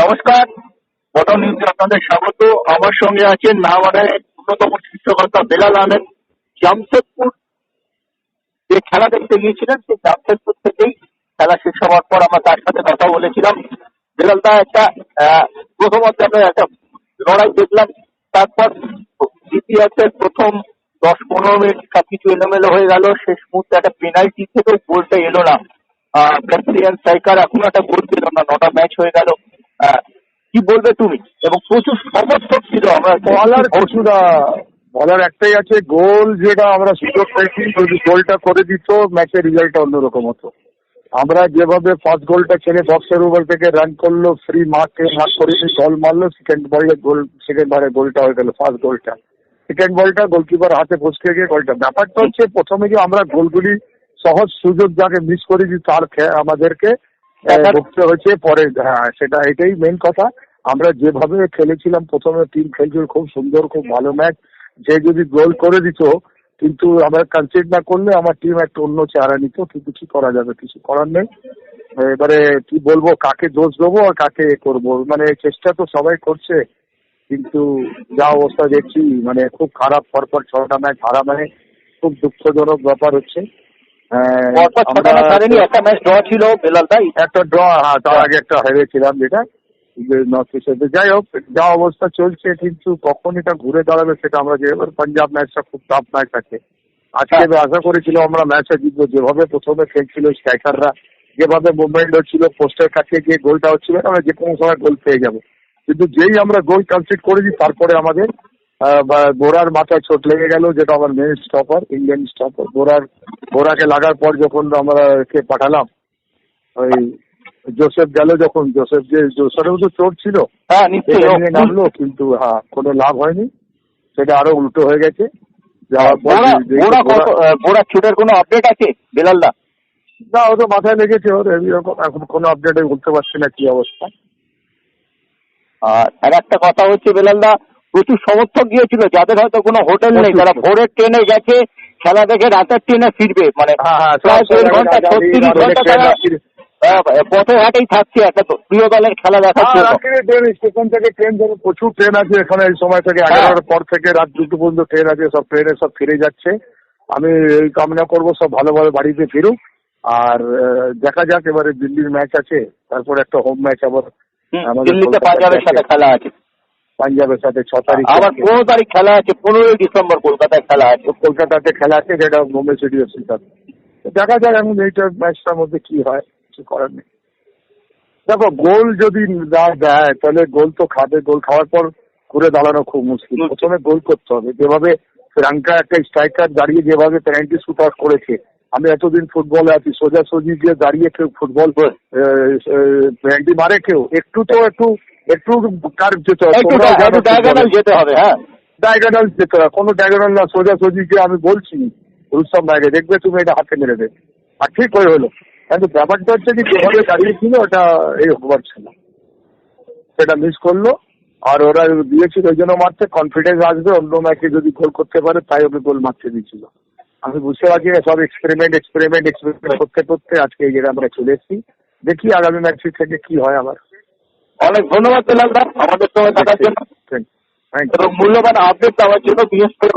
নমস্কার বটন নিউজে আপনাদের স্বাগত। আমার সঙ্গে আছেন নাহাবানের অন্যতম শীর্ষকর্তা বেলাল আহমেদ। জামশেদপুর যে খেলা দেখতে গিয়েছিলেন, সেই জামশেদপুর থেকেই খেলা শেষ হওয়ার পর আমরা তার সাথে কথা বলেছিলাম। বেলাল দা, একটা প্রথমত আমরা একটা লড়াই দেখলাম। তারপর দ্বিতীয়ার্ধের প্রথম দশ পনেরো মিনিট সবকিছু এলোমেলো হয়ে গেল। শেষ মুহূর্তে একটা পেনাল্টি থেকে গোলটা এলো না। ব্রাজিলিয়ান স্ট্রাইকার এখন একটা গোল পেল না। নটা ম্যাচ হয়ে গেল। কি বলবে তুমি? এবং প্রচুর সমর্থক ছিল আমরা বলার না। বলার একটাই আছে গোল যেটা আমরা সুযোগ পেয়েছি যদি গোলটা করে দিত ম্যাচের রেজাল্টটা অন্যরকম হতো। আমরা যেভাবে ফার্স্ট গোলটা ছেড়ে বক্সের উপর থেকে রান করল ফ্রি মার্কে মার্ক করে বল মারলো সেকেন্ড বলে গোল সেকেন্ড বারে গোলটা হয়ে গেল ফার্স্ট গোলটা সেকেন্ড বলটা গোলকিপার হাতে ফসকে গিয়ে গোলটা ব্যাপারটা হচ্ছে প্রথমে যে আমরা গোলগুলি সহজ সুযোগ যাকে মিস করেছি তার খে- আমাদেরকে দেখার- ভুগতে হচ্ছে পরে হ্যাঁ সেটা এটাই মেন কথা। আমরা যেভাবে খেলেছিলাম প্রথমে টিম খেলছিল খুব সুন্দর খুব ভালো ম্যাচ যে যদি গোল করে দিত কিন্তু আমরা কনসিড না করলে আমার টিম একটা অন্য চেহারা নিত কিন্তু কি করা যাবে কিছু করার নেই। এবারে কি বলব কাকে দোষ দেবো আর কাকে করব? মানে চেষ্টা তো সবাই করছে কিন্তু যা অবস্থা দেখছি মানে খুব খারাপ পরপর ছটা ম্যাচ হারা মানে খুব দুঃখজনক ব্যাপার হচ্ছে। পরপর ছটা ম্যাচ হারেনি একটা ম্যাচ ড্র ছিল বেলাল ভাই একটা ড্র হ্যাঁ তার আগে একটা হেরেছিলাম যেটা নর্থ ইস্টে যাই হোক যা অবস্থা চলছে কিন্তু কখন এটা ঘুরে দাঁড়াবে সেটা আমরা যে পাঞ্জাব ম্যাচটা খুব টাফ ম্যাচ আছে। আজকে হ্যাঁ। আশা করেছিলাম আমরা ম্যাচে জিতবো। যেভাবে প্রথমে খেলছিল স্ট্রাইকাররা যেভাবে মুভমেন্ট হচ্ছিল পোস্টের কাছে গিয়ে গোলটা হচ্ছিল আমরা যে কোনো সময় গোল পেয়ে যাব। কিন্তু যেই আমরা গোল কনসিড করেছি তারপরে আমাদের বোরার মাথায় চোট লেগে গেল যেটা আমার মেন স্টপার ইন্ডিয়ান স্টপার বোরার বোরাকে লাগার পর যখন আমরা কে পাঠালাম ওই জোসেফ গেল যখন জোসেফ যে জোসেফেরও তো চোট ছিল। হ্যাঁ নামলো কিন্তু হ্যাঁ কোনো লাভ হয়নি। সেটা আরও উল্টো হয়ে গেছে। যাওয়ার পর বোরা যে- যে- বোরা বোরা- কত- আহ, বোরা চোটের কোনো আপডেট আছে বেলাল দা না ও তো মাথায় লেগেছে ওর এরকম এখন কোনো আপডেটে বলতে পারছি না কি অবস্থা। আর আর একটা কথা হচ্ছে বেলাল দা প্রচুর সমর্থক গিয়েছিল যাদের হয়তো কোনো হোটেল নেই। তারা ভোরের ট্রেনে গেছে খেলা দেখে রাতের ট্রেনে ফিরবে মানে হ্যাঁ হ্যাঁ প্রায় দেড় ঘণ্টা ছত্রিশ ঘণ্টা তারা পথে ঘাটেই থাকছে একটা প্রিয় দলের খেলা দেখার হ্যাঁ, জন্য। ট্রেন স্টেশন থেকে ট্রেন ধরে প্রচুর ট্রেন আছে এখানে এই সময় থেকে হ্যাঁ। এগারোটার পর থেকে রাত দুটো পর্যন্ত ট্রেন আছে সব ট্রেনে সব ফিরে যাচ্ছে। আমি এই কামনা করব সব ভালোভাবে বাড়িতে ফিরুক। আর দেখা যাক এবারে দিল্লির ম্যাচ আছে তারপর একটা হোম ম্যাচ আবার দিল্লিতে পাঞ্জাবের সাথে খেলা আছে। পাঞ্জাবের সাথে ছ তারিখ আবার পনেরো তারিখ খেলা আছে পনেরোই ডিসেম্বর কলকাতায় খেলা আছে। কলকাতাতে খেলা আছে যেটা মুম্বাই সিটি এফসির সাথে। দেখা যাক এখন এইটা ম্যাচটার মধ্যে কি হয় কিছু করার নেই। দেখো গোল যদি না দেয় তাহলে গোল তো খাবে। গোল খাওয়ার পর ঘুরে দাঁড়ানো খুব মুশকিল। প্রথমে গোল করতে হবে। যেভাবে শ্রীলঙ্কা একটা স্ট্রাইকার দাঁড়িয়ে যেভাবে পেনাল্টি শুট আউট করেছে আমি এতদিন ফুটবলে আছি সোজাসুজি গিয়ে দাঁড়িয়ে কেউ ফুটবল পেনাল্টি মারে কেউ? একটু তো একটু একটু কার যেতে হবে? ডায়াগোনাল যেতে হবে হ্যাঁ। ডায়াগোনাল যেতে হবে। কোনো ডায়াগোনাল না সোজাসুজি যে আমি বলছি রুস্তম ভাইকে দেখবে তুমি এটা হাতে মেরে দেবে। আর ঠিক হয়ে হলো। কিন্তু ব্যাপারটা হচ্ছে কি যেভাবে দাঁড়িয়েছিল ওটা এই হবার ছিল। সেটা মিস করল। আর ওরা দিয়েছিল ওই জন্য মারতে কনফিডেন্স আসবে অন্য ম্যাচে যদি গোল করতে পারে তাই ওকে গোল মারতে দিয়েছিল। আমি বুঝতে পারছি না সব এক্সপেরিমেন্ট এক্সপেরিমেন্ট এক্সপেরিমেন্ট করতে করতে আজকে এই জায়গায় আমরা চলে এসেছি। দেখি আগামী ম্যাচ থেকে কি হয় আবার। অনেক ধন্যবাদ বেলাল দা। আমাদের সময় থাকার জন্য। এবং মূল্যবান আপডেট দেওয়ার জন্য বিশেষ করে